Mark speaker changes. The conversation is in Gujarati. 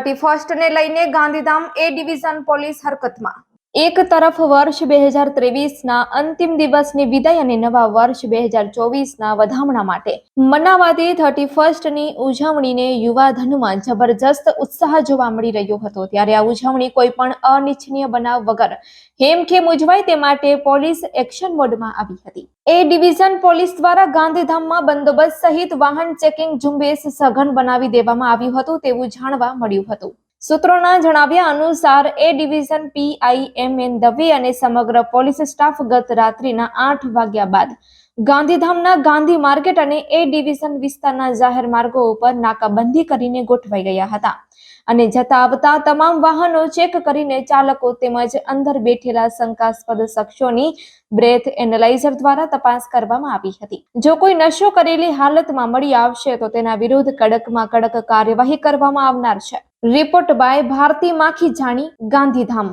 Speaker 1: થર્ટી ફર્સ્ટને લઈને ગાંધીધામ એ ડિવિઝન પોલીસ હરકતમાં. એક તરફ વર્ષ બે હજાર ત્રેવીસના અંતિમ દિવસની વિદાય અને નવા વર્ષ બે હજાર ચોવીસના વધામણા માટે મનાવાતી થર્ટી ફર્સ્ટની ઉજવણીને યુવાધનમાં જબરજસ્ત ઉત્સાહ જોવા મળી રહ્યો હતો. ત્યારે આ ઉજવણી કોઈ પણ અનિચ્છનીય બનાવ વગર હેમખેમ ઉજવાય તે માટે પોલીસ એક્શન મોડમાં આવી હતી. એ ડિવિઝન પોલીસ દ્વારા ગાંધીધામમાં બંદોબસ્ત સહિત વાહન ચેકિંગ ઝુંબેશ સઘન બનાવી દેવામાં આવ્યું હતું તેવું જાણવા મળ્યું હતું. સૂત્રોના જણાવ્યા અનુસાર, A division PI M N Dave અને સમગ્ર પોલીસ સ્ટાફ ગત રાત્રિના આઠ વાગ્યા બાદ ગાંધીધામના ગાંધી માર્કેટ અને એ ડિવિઝન વિસ્તારના જાહેર માર્ગો ઉપર નાકાબંધી કરીને ગોઠવાઈ ગયા હતા. અને જતા આવતા તમામ વાહનો ચેક કરીને ચાલકો તેમજ અંદર બેઠેલા શંકાસ્પદ શખ્સોની બ્રેથ એનાલાઇઝર દ્વારા તપાસ કરવામાં આવી હતી. જો કોઈ નશો કરેલી હાલતમાં મળી આવશે તો તેના વિરુદ્ધ કડકમાં કડક કાર્યવાહી કરવામાં આવનાર છે. રિપોર્ટ બાય ભારતી માખી જાણી, ગાંધીધામ.